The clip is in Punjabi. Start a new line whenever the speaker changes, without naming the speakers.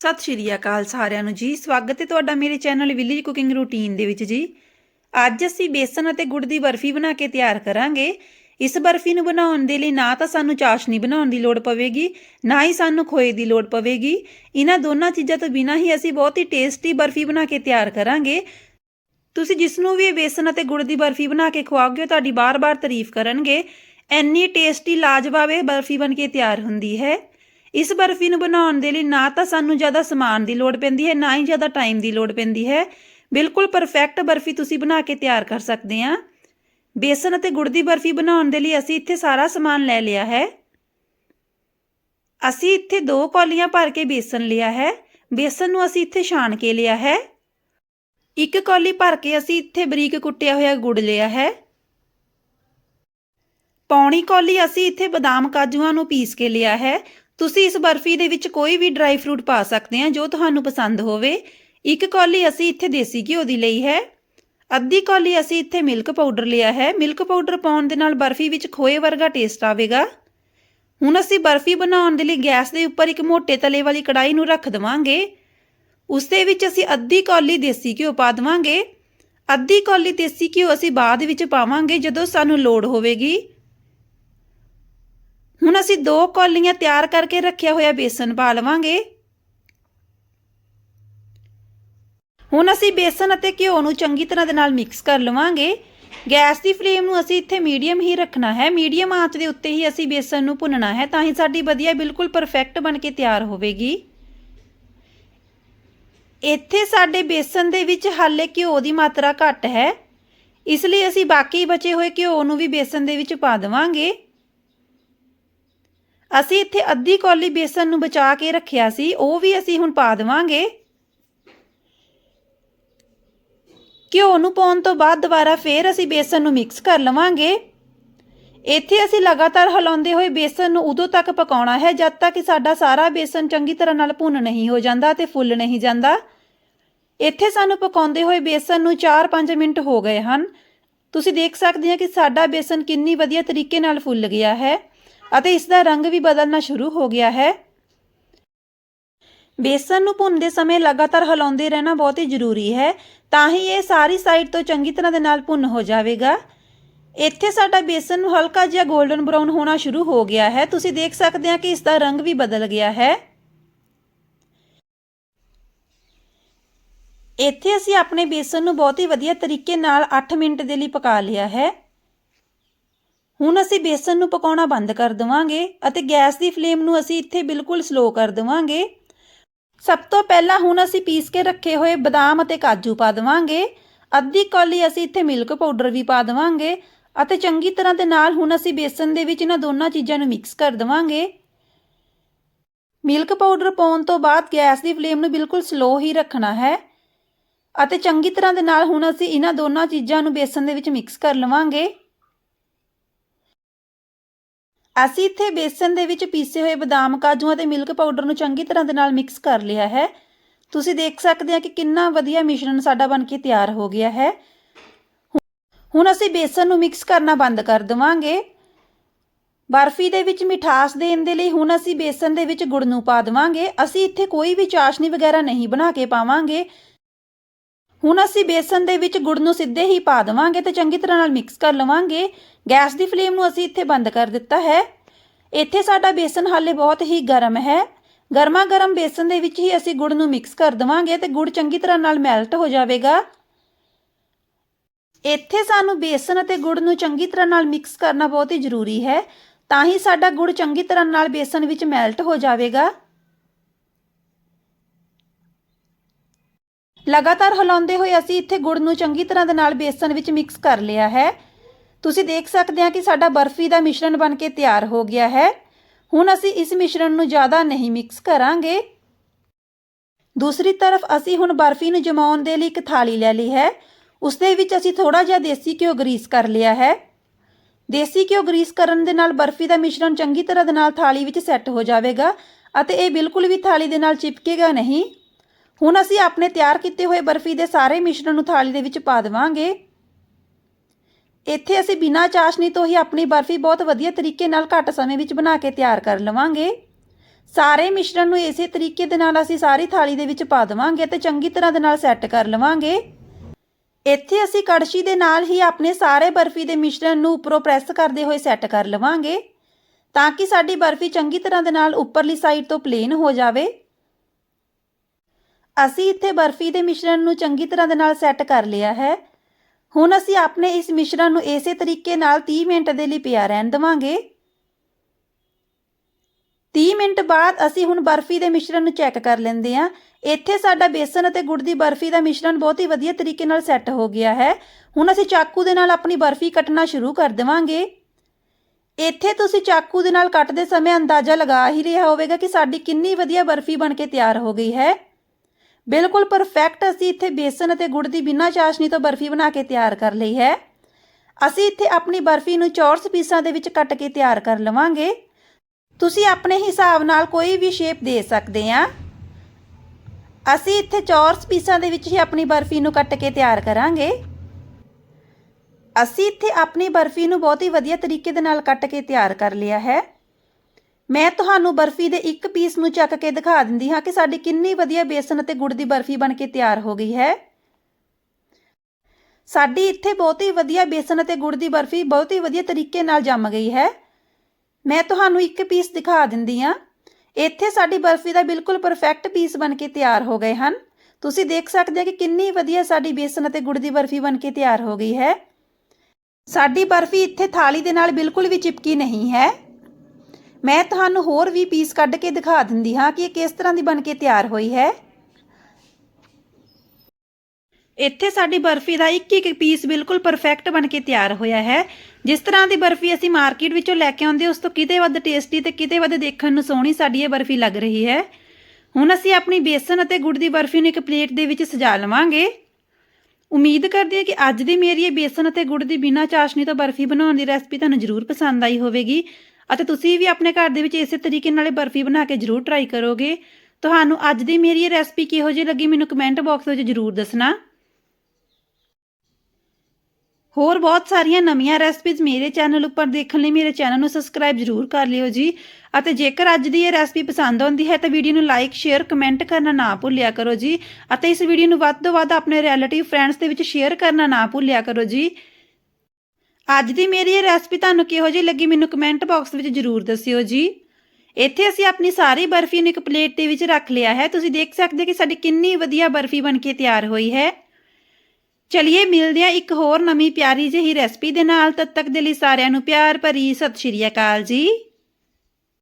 ਸਤਿ ਸ਼੍ਰੀ ਅਕਾਲ ਸਾਰਿਆਂ ਨੂੰ ਜੀ, ਸਵਾਗਤ ਹੈ ਤੁਹਾਡਾ ਮੇਰੇ ਚੈਨਲ ਵਿਲੇਜ ਕੁਕਿੰਗ ਰੂਟੀਨ ਦੇ ਵਿੱਚ ਜੀ। ਅੱਜ ਅਸੀਂ ਬੇਸਨ ਅਤੇ ਗੁੜ ਦੀ ਬਰਫੀ ਬਣਾ ਕੇ ਤਿਆਰ ਕਰਾਂਗੇ। ਇਸ ਬਰਫੀ ਨੂੰ ਬਣਾਉਣ ਦੇ ਲਈ ਨਾ ਤਾਂ ਸਾਨੂੰ ਚਾਸ਼ਨੀ ਬਣਾਉਣ ਦੀ ਲੋੜ ਪਵੇਗੀ, ਨਾ ਹੀ ਸਾਨੂੰ ਖੋਏ ਦੀ ਲੋੜ ਪਵੇਗੀ। ਇਹਨਾਂ ਦੋਨਾਂ ਚੀਜ਼ਾਂ ਤੋਂ ਬਿਨਾਂ ਹੀ ਅਸੀਂ ਬਹੁਤ ਹੀ ਟੇਸਟੀ ਬਰਫੀ ਬਣਾ ਕੇ ਤਿਆਰ ਕਰਾਂਗੇ। ਤੁਸੀਂ ਜਿਸ ਨੂੰ ਵੀ ਇਹ ਬੇਸਨ ਅਤੇ ਗੁੜ ਦੀ ਬਰਫੀ ਬਣਾ ਕੇ ਖਵਾਓਗੇ, ਉਹ ਤੁਹਾਡੀ ਬਾਰ-ਬਾਰ ਤਾਰੀਫ ਕਰਨਗੇ। ਇੰਨੀ ਟੇਸਟੀ, ਲਾਜਵਾਬ ਇਹ ਬਰਫੀ ਬਣ ਕੇ ਤਿਆਰ ਹੁੰਦੀ ਹੈ। ਇਸ ਬਰਫੀ ਨੂੰ ਬਣਾਉਣ ਦੇ ਲਈ ਨਾ ਤਾਂ ਸਾਨੂੰ ਜ਼ਿਆਦਾ ਸਮਾਨ ਦੀ ਲੋੜ ਪੈਂਦੀ ਹੈ, ਨਾ ਹੀ ਜ਼ਿਆਦਾ ਟਾਈਮ ਦੀ ਲੋੜ ਪੈਂਦੀ ਹੈ। ਬਿਲਕੁਲ ਪਰਫੈਕਟ ਬਰਫੀ ਤੁਸੀਂ ਬਣਾ ਕੇ ਤਿਆਰ ਕਰ ਸਕਦੇ ਆ ਬੇਸਨ ਅਤੇ ਗੁੜ ਦੀ ਬਰਫੀ ਬਣਾਉਣ ਦੇ ਲਈ ਅਸੀਂ ਇੱਥੇ ਸਾਰਾ ਸਮਾਨ ਲੈ ਲਿਆ ਹੈ। ਅਸੀਂ ਇੱਥੇ ਦੋ ਕੌਲੀਆਂ ਭਰ ਕੇ ਬੇਸਨ ਲਿਆ ਹੈ। ਬੇਸਨ ਨੂੰ ਅਸੀਂ ਇੱਥੇ ਛਾਣ ਕੇ ਲਿਆ ਹੈ। ਇੱਕ ਕੌਲੀ ਭਰ ਕੇ ਅਸੀਂ ਇੱਥੇ ਬਰੀਕ ਕੁੱਟਿਆ ਹੋਇਆ ਗੁੜ ਲਿਆ ਹੈ। ਪੌਣੀ ਕੌਲੀ ਅਸੀਂ ਇੱਥੇ ਬਦਾਮ ਕਾਜੂਆਂ ਨੂੰ ਪੀਸ ਕੇ ਲਿਆ ਹੈ। ਤੁਸੀਂ ਇਸ ਬਰਫੀ ਦੇ ਵਿੱਚ ਕੋਈ ਵੀ ਡਰਾਈ ਫਰੂਟ ਪਾ ਸਕਦੇ ਆ ਜੋ ਤੁਹਾਨੂੰ ਪਸੰਦ ਹੋਵੇ। ਇੱਕ ਕੌਲੀ ਅਸੀਂ ਇੱਥੇ ਦੇਸੀ ਘਿਓ ਦੀ ਲਈ ਹੈ। ਅੱਧੀ ਕੌਲੀ ਅਸੀਂ ਇੱਥੇ ਮਿਲਕ ਪਾਊਡਰ ਲਿਆ ਹੈ। ਮਿਲਕ ਪਾਊਡਰ ਪਾਉਣ ਦੇ ਨਾਲ ਬਰਫੀ ਵਿੱਚ ਖੋਏ ਵਰਗਾ ਟੇਸਟ ਆਵੇਗਾ। ਹੁਣ ਅਸੀਂ ਬਰਫੀ ਬਣਾਉਣ ਦੇ ਲਈ ਗੈਸ ਦੇ ਉੱਪਰ ਇੱਕ ਮੋਟੇ ਤਲੇ ਵਾਲੀ ਕੜਾਈ ਨੂੰ ਰੱਖ ਦਵਾਂਗੇ। ਉਸ ਦੇ ਵਿੱਚ ਅਸੀਂ ਅੱਧੀ ਕੌਲੀ ਦੇਸੀ ਘਿਓ ਪਾ ਦਵਾਂਗੇ। ਅੱਧੀ ਕੌਲੀ ਦੇਸੀ ਘਿਓ ਅਸੀਂ ਬਾਅਦ ਵਿੱਚ ਪਾਵਾਂਗੇ ਜਦੋਂ ਸਾਨੂੰ ਲੋੜ ਹੋਵੇਗੀ। ਹੁਣ ਅਸੀਂ ਦੋ ਕੌਲੀਆਂ ਤਿਆਰ ਕਰਕੇ ਰੱਖਿਆ ਹੋਇਆ ਬੇਸਨ ਪਾ ਲਵਾਂਗੇ ਹੁਣ ਅਸੀਂ ਬੇਸਨ ਅਤੇ ਘਿਓ ਨੂੰ ਚੰਗੀ ਤਰ੍ਹਾਂ ਦੇ ਨਾਲ ਮਿਕਸ ਕਰ ਲਵਾਂਗੇ। ਗੈਸ ਦੀ ਫਲੇਮ ਨੂੰ ਅਸੀਂ ਇੱਥੇ ਮੀਡੀਅਮ ਹੀ ਰੱਖਣਾ ਹੈ। ਮੀਡੀਅਮ ਆਂਚ ਦੇ ਉੱਤੇ ਹੀ ਅਸੀਂ ਬੇਸਨ ਨੂੰ ਭੁੰਨਣਾ ਹੈ ਤਾਂ ਹੀ ਸਾਡੀ ਵਧੀਆ ਬਿਲਕੁਲ ਪਰਫੈਕਟ ਬਣ ਕੇ ਤਿਆਰ ਹੋਵੇਗੀ। ਇੱਥੇ ਸਾਡੇ ਬੇਸਨ ਦੇ ਵਿੱਚ ਹਾਲੇ ਘਿਓ ਦੀ ਮਾਤਰਾ ਘੱਟ ਹੈ। ਇਸ ਲਈ ਅਸੀਂ ਬਾਕੀ ਬਚੇ ਹੋਏ ਘਿਓ ਨੂੰ ਵੀ ਬੇਸਨ ਦੇ ਵਿੱਚ ਪਾ ਦੇਵਾਂਗੇ। ਅਸੀਂ ਇੱਥੇ ਅੱਧੀ ਕੌਲੀ ਬੇਸਨ ਨੂੰ ਬਚਾ ਕੇ ਰੱਖਿਆ ਸੀ, ਉਹ ਵੀ ਅਸੀਂ ਹੁਣ ਪਾ ਦੇਵਾਂਗੇ। ਘਿਓ ਨੂੰ ਪਾਉਣ ਤੋਂ ਬਾਅਦ ਦੁਬਾਰਾ ਫੇਰ ਅਸੀਂ ਬੇਸਨ ਨੂੰ ਮਿਕਸ ਕਰ ਲਵਾਂਗੇ। ਇੱਥੇ ਅਸੀਂ ਲਗਾਤਾਰ ਹਿਲਾਉਂਦੇ ਹੋਏ ਬੇਸਨ ਨੂੰ ਉਦੋਂ ਤੱਕ ਪਕਾਉਣਾ ਹੈ, ਜਦ ਤੱਕ ਕਿ ਸਾਡਾ ਸਾਰਾ ਬੇਸਨ ਚੰਗੀ ਤਰ੍ਹਾਂ ਨਾਲ ਭੁੰਨ ਨਹੀਂ ਹੋ ਜਾਂਦਾ ਤੇ ਫੁੱਲ ਨਹੀਂ ਜਾਂਦਾ। ਇੱਥੇ ਸਾਨੂੰ ਪਕਾਉਂਦੇ ਹੋਏ ਬੇਸਨ ਨੂੰ 4-5 ਮਿੰਟ ਹੋ ਗਏ ਹਨ। ਤੁਸੀਂ ਦੇਖ ਸਕਦੇ ਹੋ ਕਿ ਸਾਡਾ ਬੇਸਨ ਕਿੰਨੀ ਵਧੀਆ ਤਰੀਕੇ ਨਾਲ ਫੁੱਲ ਗਿਆ ਹੈ। ਅਤੇ ਇਸ ਦਾ ਰੰਗ ਵੀ ਬਦਲਣਾ ਸ਼ੁਰੂ ਹੋ ਗਿਆ ਹੈ। ਬੇਸਨ ਨੂੰ ਭੁੰਨਦੇ ਸਮੇਂ ਲਗਾਤਾਰ ਹਿਲਾਉਂਦੇ ਰਹਿਣਾ ਬਹੁਤ ਹੀ ਜ਼ਰੂਰੀ ਹੈ, ਤਾਂ ਹੀ ਇਹ ਸਾਰੀ ਸਾਈਡ ਤੋਂ ਚੰਗੀ ਤਰ੍ਹਾਂ ਦੇ ਨਾਲ ਭੁੰਨ ਹੋ ਜਾਵੇਗਾ। ਇੱਥੇ ਸਾਡਾ ਬੇਸਨ ਨੂੰ ਹਲਕਾ ਜਿਹਾ 골ਡਨ ਬ੍ਰਾਊਨ ਹੋਣਾ ਸ਼ੁਰੂ ਹੋ ਗਿਆ ਹੈ। ਤੁਸੀਂ ਦੇਖ ਸਕਦੇ ਹੋ ਕਿ ਇਸ ਦਾ ਰੰਗ ਵੀ ਬਦਲ ਗਿਆ ਹੈ। ਇੱਥੇ ਅਸੀਂ ਆਪਣੇ ਬੇਸਨ ਨੂੰ ਬਹੁਤ ਹੀ ਵਧੀਆ ਤਰੀਕੇ ਨਾਲ 8 ਮਿੰਟ ਦੇ ਲਈ ਪਕਾ ਲਿਆ ਹੈ। ਹੁਣ ਅਸੀਂ ਬੇਸਨ ਨੂੰ ਪਕਾਉਣਾ ਬੰਦ ਕਰ ਦਵਾਂਗੇ ਅਤੇ ਗੈਸ ਦੀ ਫਲੇਮ ਨੂੰ ਅਸੀਂ ਇੱਥੇ ਬਿਲਕੁਲ ਸਲੋ ਕਰ ਦਵਾਂਗੇ। ਸਭ ਤੋਂ ਪਹਿਲਾਂ ਹੁਣ ਅਸੀਂ ਪੀਸ ਕੇ ਰੱਖੇ ਹੋਏ ਬਦਾਮ ਅਤੇ ਕਾਜੂ ਪਾ ਦਵਾਂਗੇ। ਅੱਧੀ ਕੌਲੀ ਅਸੀਂ ਇੱਥੇ ਮਿਲਕ ਪਾਊਡਰ ਵੀ ਪਾ ਦਵਾਂਗੇ ਅਤੇ ਚੰਗੀ ਤਰ੍ਹਾਂ ਦੇ ਨਾਲ ਹੁਣ ਅਸੀਂ ਬੇਸਨ ਦੇ ਵਿੱਚ ਇਹਨਾਂ ਦੋਨਾਂ ਚੀਜ਼ਾਂ ਨੂੰ ਮਿਕਸ ਕਰ ਦਵਾਂਗੇ। ਮਿਲਕ ਪਾਊਡਰ ਪਾਉਣ ਤੋਂ ਬਾਅਦ ਗੈਸ ਦੀ ਫਲੇਮ ਨੂੰ ਬਿਲਕੁਲ ਸਲੋ ਹੀ ਰੱਖਣਾ ਹੈ ਅਤੇ ਚੰਗੀ ਤਰ੍ਹਾਂ ਦੇ ਨਾਲ ਹੁਣ ਅਸੀਂ ਇਹਨਾਂ ਦੋਨਾਂ ਚੀਜ਼ਾਂ ਨੂੰ ਬੇਸਨ ਦੇ ਵਿੱਚ ਮਿਕਸ ਕਰ ਲਵਾਂਗੇ। ਅਸੀਂ ਇੱਥੇ ਬੇਸਨ ਦੇ ਵਿੱਚ ਪੀਸੇ ਹੋਏ ਬਦਾਮ ਕਾਜੂ ਅਤੇ ਮਿਲਕ ਪਾਊਡਰ ਨੂੰ ਚੰਗੀ ਤਰ੍ਹਾਂ ਦੇ ਨਾਲ ਮਿਕਸ ਕਰ ਲਿਆ ਹੈ। ਤੁਸੀਂ ਦੇਖ ਸਕਦੇ ਆ ਕਿ ਕਿੰਨਾ ਵਧੀਆ ਮਿਸ਼ਰਣ ਸਾਡਾ ਬਣ ਕੇ ਤਿਆਰ ਹੋ ਗਿਆ ਹੈ। ਹੁਣ ਅਸੀਂ ਬੇਸਨ ਨੂੰ ਮਿਕਸ ਕਰਨਾ ਬੰਦ ਕਰ ਦਵਾਂਗੇ। ਬਰਫੀ ਦੇ ਵਿੱਚ ਮਿਠਾਸ ਦੇਣ ਦੇ ਲਈ ਹੁਣ ਅਸੀਂ ਬੇਸਨ ਦੇ ਵਿੱਚ ਗੁੜ ਨੂੰ ਪਾ ਦਵਾਂਗੇ। ਅਸੀਂ ਇੱਥੇ ਕੋਈ ਵੀ ਚਾਸ਼ਨੀ ਵਗੈਰਾ ਨਹੀਂ ਬਣਾ ਕੇ ਪਾਵਾਂਗੇ। ਹੁਣ ਅਸੀਂ ਬੇਸਨ ਦੇ ਵਿੱਚ ਗੁੜ ਨੂੰ ਸਿੱਧੇ ਹੀ ਪਾ ਦੇਵਾਂਗੇ ਤੇ ਚੰਗੀ ਤਰ੍ਹਾਂ ਨਾਲ ਮਿਕਸ ਕਰ ਲਵਾਂਗੇ। ਗੈਸ ਦੀ ਫਲੇਮ ਨੂੰ ਅਸੀਂ ਇੱਥੇ ਬੰਦ ਕਰ ਦਿੱਤਾ ਹੈ। ਇੱਥੇ ਸਾਡਾ ਬੇਸਨ ਹਾਲੇ ਬਹੁਤ ਹੀ ਗਰਮ ਹੈ। ਗਰਮਾ ਗਰਮ ਬੇਸਨ ਦੇ ਵਿੱਚ ਹੀ ਅਸੀਂ ਗੁੜ ਨੂੰ ਮਿਕਸ ਕਰ ਦੇਵਾਂਗੇ ਤੇ ਗੁੜ ਚੰਗੀ ਤਰ੍ਹਾਂ ਨਾਲ ਮੈਲਟ ਹੋ ਜਾਵੇਗਾ। ਇੱਥੇ ਸਾਨੂੰ ਬੇਸਨ ਅਤੇ ਗੁੜ ਨੂੰ ਚੰਗੀ ਤਰ੍ਹਾਂ ਨਾਲ ਮਿਕਸ ਕਰਨਾ ਬਹੁਤ ਹੀ ਜ਼ਰੂਰੀ ਹੈ। ਤਾਂ ਹੀ ਸਾਡਾ ਗੁੜ ਚੰਗੀ ਤਰ੍ਹਾਂ ਨਾਲ ਬੇਸਨ ਵਿੱਚ ਮੈਲਟ ਹੋ ਜਾਵੇਗਾ। ਲਗਾਤਾਰ ਹਿਲਾਉਂਦੇ ਹੋਏ ਅਸੀਂ ਇੱਥੇ ਗੁੜ ਨੂੰ ਚੰਗੀ ਤਰ੍ਹਾਂ ਦੇ ਨਾਲ ਬੇਸਨ ਵਿੱਚ ਮਿਕਸ ਕਰ ਲਿਆ ਹੈ। ਤੁਸੀਂ ਦੇਖ ਸਕਦੇ ਹਾਂ ਕਿ ਸਾਡਾ ਬਰਫੀ ਦਾ ਮਿਸ਼ਰਣ ਬਣ ਕੇ ਤਿਆਰ ਹੋ ਗਿਆ ਹੈ। ਹੁਣ ਅਸੀਂ ਇਸ ਮਿਸ਼ਰਣ ਨੂੰ ਜ਼ਿਆਦਾ ਨਹੀਂ ਮਿਕਸ ਕਰਾਂਗੇ। ਦੂਸਰੀ ਤਰਫ ਅਸੀਂ ਹੁਣ ਬਰਫੀ ਨੂੰ ਜਮਾਉਣ ਦੇ ਲਈ ਇੱਕ ਥਾਲੀ ਲੈ ਲਈ ਹੈ। ਉਸ ਦੇ ਵਿੱਚ ਅਸੀਂ ਥੋੜਾ ਜਿਹਾ ਦੇਸੀ ਘਿਓ ਗਰੀਸ ਕਰ ਲਿਆ ਹੈ। ਦੇਸੀ ਘਿਓ ਗਰੀਸ ਕਰਨ ਦੇ ਨਾਲ ਬਰਫੀ ਦਾ ਮਿਸ਼ਰਣ ਚੰਗੀ ਤਰ੍ਹਾਂ ਦੇ ਨਾਲ ਥਾਲੀ ਵਿੱਚ ਸੈੱਟ ਹੋ ਜਾਵੇਗਾ ਅਤੇ ਇਹ ਬਿਲਕੁਲ ਵੀ ਥਾਲੀ ਦੇ ਨਾਲ ਚਿਪਕੇਗਾ ਨਹੀਂ। ਹੁਣ ਅਸੀਂ ਆਪਣੇ ਤਿਆਰ ਕੀਤੇ ਹੋਏ ਬਰਫੀ ਦੇ ਸਾਰੇ ਮਿਸ਼ਰਣ ਨੂੰ ਥਾਲੀ ਦੇ ਵਿੱਚ ਪਾ ਦੇਵਾਂਗੇ। ਇੱਥੇ ਅਸੀਂ ਬਿਨਾਂ ਚਾਸ਼ਨੀ ਤੋਂ ਹੀ ਆਪਣੀ ਬਰਫੀ ਬਹੁਤ ਵਧੀਆ ਤਰੀਕੇ ਨਾਲ ਘੱਟ ਸਮੇਂ ਵਿੱਚ ਬਣਾ ਕੇ ਤਿਆਰ ਕਰ ਲਵਾਂਗੇ। ਸਾਰੇ ਮਿਸ਼ਰਣ ਨੂੰ ਇਸੇ ਤਰੀਕੇ ਦੇ ਨਾਲ ਅਸੀਂ ਸਾਰੀ ਥਾਲੀ ਦੇ ਵਿੱਚ ਪਾ ਦੇਵਾਂਗੇ ਤੇ ਚੰਗੀ ਤਰ੍ਹਾਂ ਦੇ ਨਾਲ ਸੈੱਟ ਕਰ ਲਵਾਂਗੇ। ਇੱਥੇ ਅਸੀਂ ਕੜਛੀ ਦੇ ਨਾਲ ਹੀ ਆਪਣੇ ਸਾਰੇ ਬਰਫੀ ਦੇ ਮਿਸ਼ਰਣ ਨੂੰ ਉੱਪਰੋਂ ਪ੍ਰੈਸ ਕਰਦੇ ਹੋਏ ਸੈੱਟ ਕਰ ਲਵਾਂਗੇ ਤਾਂ ਕਿ ਸਾਡੀ ਬਰਫੀ ਚੰਗੀ ਤਰ੍ਹਾਂ ਦੇ ਨਾਲ ਉੱਪਰਲੀ ਸਾਈਡ ਤੋਂ ਪਲੇਨ ਹੋ ਜਾਵੇ। ਅਸੀਂ ਇੱਥੇ ਬਰਫੀ ਦੇ ਮਿਸ਼ਰਣ ਨੂੰ ਚੰਗੀ ਤਰ੍ਹਾਂ ਦੇ ਨਾਲ ਸੈੱਟ ਕਰ ਲਿਆ ਹੈ। ਹੁਣ ਅਸੀਂ ਆਪਣੇ ਇਸ ਮਿਸ਼ਰਣ ਨੂੰ ਇਸੇ ਤਰੀਕੇ ਨਾਲ 30 ਮਿੰਟ ਦੇ ਲਈ ਪਿਆ ਰਹਿਣ ਦੇਵਾਂਗੇ। 30 ਮਿੰਟ ਬਾਅਦ ਅਸੀਂ ਹੁਣ ਬਰਫੀ ਦੇ ਮਿਸ਼ਰਣ ਨੂੰ ਚੈੱਕ ਕਰ ਲੈਂਦੇ ਹਾਂ। ਇੱਥੇ ਸਾਡਾ ਬੇਸਨ ਅਤੇ ਗੁੜ ਦੀ ਬਰਫੀ ਦਾ ਮਿਸ਼ਰਣ ਬਹੁਤ ਹੀ ਵਧੀਆ ਤਰੀਕੇ ਨਾਲ ਸੈੱਟ ਹੋ ਗਿਆ ਹੈ। ਹੁਣ ਅਸੀਂ ਚਾਕੂ ਦੇ ਨਾਲ ਆਪਣੀ ਬਰਫੀ ਕੱਟਣਾ ਸ਼ੁਰੂ ਕਰ ਦੇਵਾਂਗੇ। ਇੱਥੇ ਤੁਸੀਂ ਚਾਕੂ ਦੇ ਨਾਲ ਕੱਟਦੇ ਸਮੇਂ ਅੰਦਾਜ਼ਾ ਲਗਾ ਹੀ ਰਿਹਾ ਹੋਵੇਗਾ ਕਿ ਸਾਡੀ ਕਿੰਨੀ ਵਧੀਆ ਬਰਫੀ ਬਣ ਕੇ ਤਿਆਰ ਹੋ ਗਈ ਹੈ। ਬਿਲਕੁਲ ਪਰਫੈਕਟ ਅਸੀਂ ਇੱਥੇ ਬੇਸਨ ਅਤੇ ਗੁੜ ਦੀ ਬਿਨਾਂ ਚਾਸ਼ਨੀ ਤੋਂ ਬਰਫੀ ਬਣਾ ਕੇ ਤਿਆਰ ਕਰ ਲਈ ਹੈ। ਅਸੀਂ ਇੱਥੇ ਆਪਣੀ ਬਰਫੀ ਨੂੰ ਚੌਰਸ ਪੀਸਾਂ ਦੇ ਵਿੱਚ ਕੱਟ ਕੇ ਤਿਆਰ ਕਰ ਲਵਾਂਗੇ। ਤੁਸੀਂ ਆਪਣੇ ਹਿਸਾਬ ਨਾਲ ਕੋਈ ਵੀ ਸ਼ੇਪ ਦੇ ਸਕਦੇ ਆ। ਅਸੀਂ ਇੱਥੇ ਚੌਰਸ ਪੀਸਾਂ ਦੇ ਵਿੱਚ ਹੀ ਆਪਣੀ ਬਰਫੀ ਨੂੰ ਕੱਟ ਕੇ ਤਿਆਰ ਕਰਾਂਗੇ। ਅਸੀਂ ਇੱਥੇ ਆਪਣੀ ਬਰਫੀ ਨੂੰ ਬਹੁਤ ਹੀ ਵਧੀਆ ਤਰੀਕੇ ਦੇ ਨਾਲ ਕੱਟ ਕੇ ਤਿਆਰ ਕਰ ਲਿਆ ਹੈ। ਮੈਂ ਤੁਹਾਨੂੰ ਬਰਫੀ ਦੇ ਇੱਕ ਪੀਸ ਨੂੰ ਚੱਕ ਕੇ ਦਿਖਾ ਦਿੰਦੀ ਹਾਂ ਕਿ ਸਾਡੀ ਕਿੰਨੀ ਵਧੀਆ ਬੇਸਨ ਅਤੇ ਗੁੜ ਦੀ ਬਰਫੀ ਬਣ ਕੇ ਤਿਆਰ ਹੋ ਗਈ ਹੈ। ਸਾਡੀ ਇੱਥੇ ਬਹੁਤ ਹੀ ਵਧੀਆ ਬੇਸਨ ਅਤੇ ਗੁੜ ਦੀ ਬਰਫੀ ਬਹੁਤ ਹੀ ਵਧੀਆ ਤਰੀਕੇ ਨਾਲ ਜੰਮ ਗਈ ਹੈ। ਮੈਂ ਤੁਹਾਨੂੰ ਇੱਕ ਪੀਸ ਦਿਖਾ ਦਿੰਦੀ ਹਾਂ। ਇੱਥੇ ਸਾਡੀ ਬਰਫੀ ਦਾ ਬਿਲਕੁਲ ਪਰਫੈਕਟ ਪੀਸ ਬਣ ਕੇ ਤਿਆਰ ਹੋ ਗਏ ਹਨ। ਤੁਸੀਂ ਦੇਖ ਸਕਦੇ ਹੋ ਕਿ ਕਿੰਨੀ ਵਧੀਆ ਸਾਡੀ ਬੇਸਨ ਅਤੇ ਗੁੜ ਦੀ ਬਰਫੀ ਬਣ ਕੇ ਤਿਆਰ ਹੋ ਗਈ ਹੈ। ਸਾਡੀ ਬਰਫੀ ਇੱਥੇ ਥਾਲੀ ਦੇ ਨਾਲ ਬਿਲਕੁਲ ਵੀ ਚਿਪਕੀ ਨਹੀਂ ਹੈ। ਮੈਂ ਤੁਹਾਨੂੰ ਹੋਰ ਵੀ ਪੀਸ ਕੱਢ ਕੇ ਦਿਖਾ ਦਿੰਦੀ ਹਾਂ ਕਿ ਇਹ ਕਿਸ ਤਰ੍ਹਾਂ ਦੀ ਬਣ ਕੇ ਤਿਆਰ ਹੋਈ ਹੈ। ਇੱਥੇ ਸਾਡੀ ਬਰਫੀ ਦਾ ਇੱਕ ਇੱਕ ਪੀਸ ਬਿਲਕੁਲ ਪਰਫੈਕਟ ਬਣ ਕੇ ਤਿਆਰ ਹੋਇਆ ਹੈ। ਜਿਸ ਤਰ੍ਹਾਂ ਦੀ ਬਰਫੀ ਅਸੀਂ ਮਾਰਕੀਟ ਵਿੱਚੋਂ ਲੈ ਕੇ ਆਉਂਦੇ ਉਸ ਤੋਂ ਕਿਤੇ ਵੱਧ ਟੇਸਟੀ ਤੇ ਕਿਤੇ ਵੱਧ ਦੇਖਣ ਨੂੰ ਸੋਹਣੀ ਸਾਡੀ ਇਹ ਬਰਫੀ ਲੱਗ ਰਹੀ ਹੈ। ਹੁਣ ਅਸੀਂ ਆਪਣੀ ਬੇਸਨ ਅਤੇ ਗੁੜ ਦੀ ਬਰਫੀ ਨੂੰ ਇੱਕ ਪਲੇਟ ਦੇ ਵਿੱਚ ਸਜਾ ਲਵਾਂਗੇ। ਉਮੀਦ ਕਰਦੀ ਹਾਂ ਕਿ ਅੱਜ ਦੀ ਮੇਰੀ ਇਹ ਬੇਸਨ ਅਤੇ ਗੁੜ ਦੀ ਬਿਨਾਂ ਚਾਸ਼ਨੀ ਤੋਂ ਬਰਫੀ ਬਣਾਉਣ ਦੀ ਰੈਸਪੀ ਤੁਹਾਨੂੰ ਜ਼ਰੂਰ ਪਸੰਦ ਆਈ ਹੋਵੇਗੀ। ਅਤੇ ਤੁਸੀਂ ਵੀ ਆਪਣੇ ਘਰ ਦੇ ਵਿੱਚ ਇਸੇ ਤਰੀਕੇ ਨਾਲ ਬਰਫੀ ਬਣਾ ਕੇ ਜ਼ਰੂਰ ਟਰਾਈ ਕਰੋਗੇ। ਤੁਹਾਨੂੰ ਅੱਜ ਦੀ ਮੇਰੀ ਇਹ ਰੈਸਪੀ ਕਿਹੋ ਜਿਹੀ ਲੱਗੀ ਮੈਨੂੰ ਕਮੈਂਟ ਬਾਕਸ ਵਿੱਚ ਜ਼ਰੂਰ ਦੱਸਣਾ। ਹੋਰ ਬਹੁਤ ਸਾਰੀਆਂ ਨਵੀਆਂ ਰੈਸਪੀਜ਼ ਮੇਰੇ ਚੈਨਲ ਉੱਪਰ ਦੇਖਣ ਲਈ ਮੇਰੇ ਚੈਨਲ ਨੂੰ ਸਬਸਕ੍ਰਾਈਬ ਜ਼ਰੂਰ ਕਰ ਲਿਓ ਜੀ। ਅਤੇ ਜੇਕਰ ਅੱਜ ਦੀ ਇਹ ਰੈਸਪੀ ਪਸੰਦ ਆਉਂਦੀ ਹੈ ਤਾਂ ਵੀਡੀਓ ਨੂੰ ਲਾਈਕ ਸ਼ੇਅਰ ਕਮੈਂਟ ਕਰਨਾ ਨਾ ਭੁੱਲਿਆ ਕਰੋ ਜੀ। ਅਤੇ ਇਸ ਵੀਡੀਓ ਨੂੰ ਵੱਧ ਤੋਂ ਵੱਧ ਆਪਣੇ ਰਿਲੇਟਿਵ ਫਰੈਂਡਸ ਦੇ ਵਿੱਚ ਸ਼ੇਅਰ ਕਰਨਾ ਨਾ ਭੁੱਲਿਆ ਕਰੋ ਜੀ। ਅੱਜ ਦੀ ਮੇਰੀ ਇਹ ਰੈਸਪੀ ਤੁਹਾਨੂੰ ਕਿਹੋ ਜਿਹੀ ਲੱਗੀ ਮੈਨੂੰ ਕਮੈਂਟ ਬਾਕਸ ਵਿੱਚ ਜ਼ਰੂਰ ਦੱਸਿਓ ਜੀ। ਇੱਥੇ ਅਸੀਂ ਆਪਣੀ ਸਾਰੀ ਬਰਫੀ ਨੂੰ ਇੱਕ ਪਲੇਟ ਦੇ ਵਿੱਚ ਰੱਖ ਲਿਆ ਹੈ। ਤੁਸੀਂ ਦੇਖ ਸਕਦੇ ਹੋ ਕਿ ਸਾਡੀ ਕਿੰਨੀ ਵਧੀਆ ਬਰਫੀ ਬਣ ਕੇ ਤਿਆਰ ਹੋਈ ਹੈ। ਚਲਿਏ ਮਿਲਦੇ ਆ ਇੱਕ ਹੋਰ ਨਵੀਂ ਪਿਆਰੀ ਜਿਹੀ ਰੈਸਪੀ ਦੇ ਨਾਲ। ਤਦ ਤੱਕ ਦੇ ਲਈ ਸਾਰਿਆਂ ਨੂੰ ਪਿਆਰ ਭਰੀ ਸਤਿ ਸ਼੍ਰੀ ਅਕਾਲ ਜੀ।